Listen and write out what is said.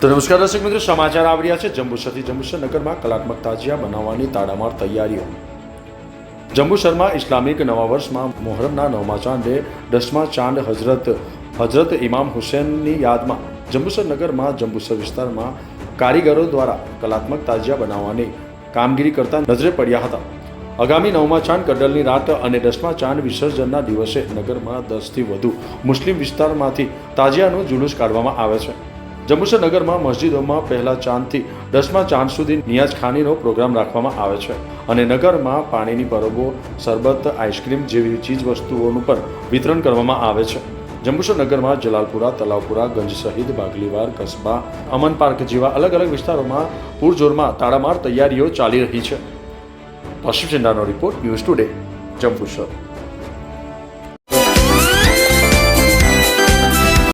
તો નમસ્કાર દર્શક મિત્રો, સમાચાર આવી છે. જંબુસરથી જંબુસર નગરમાં કલાત્મક તાજિયા બનાવવાની તાડામાર તૈયારીઓ. જંબુસરમાં ઇસ્લામિક નવા વર્ષમાં મોહરમના નવમા ચાંદે દસમા ચાંદ હજરત હજરત ઇમામ હુસેનની યાદમાં જંબુસર નગરમાં જંબુસર વિસ્તારમાં કારીગરો દ્વારા કલાત્મક તાજિયા બનાવવાની કામગીરી કરતા નજરે પડ્યા હતા. આગામી નવમા ચાંદ કડલની રાત અને દસમા ચાંદ વિસર્જનના દિવસે નગરમાં દસથી વધુ મુસ્લિમ વિસ્તારમાંથી તાજિયાનું જુલુસ કાઢવામાં આવે છે. જંબુસર નગરમાં મસ્જિદોમાં પહેલા ચાંદથી દસમા ચાંદ સુધી નિયાજખાનીનો પ્રોગ્રામ રાખવામાં આવે છે અને નગરમાં પાણીની પરબો, શરબત, આઈસ્ક્રીમ જેવી ચીજ વસ્તુઓનું પણ વિતરણ કરવામાં આવે છે. જંબુસરનગરમાં જલાલપુરા, તલાવપુરા, ગંજ સહિત બાગલીવાર કસ્બા, અમન પાર્ક જેવા અલગ અલગ વિસ્તારોમાં પૂરજોરમાં તાળામાર તૈયારીઓ ચાલી રહી છે. પશ્ચિમ જિલ્લાનો રિપોર્ટ ન્યૂઝ ટુડે, જંબુસર.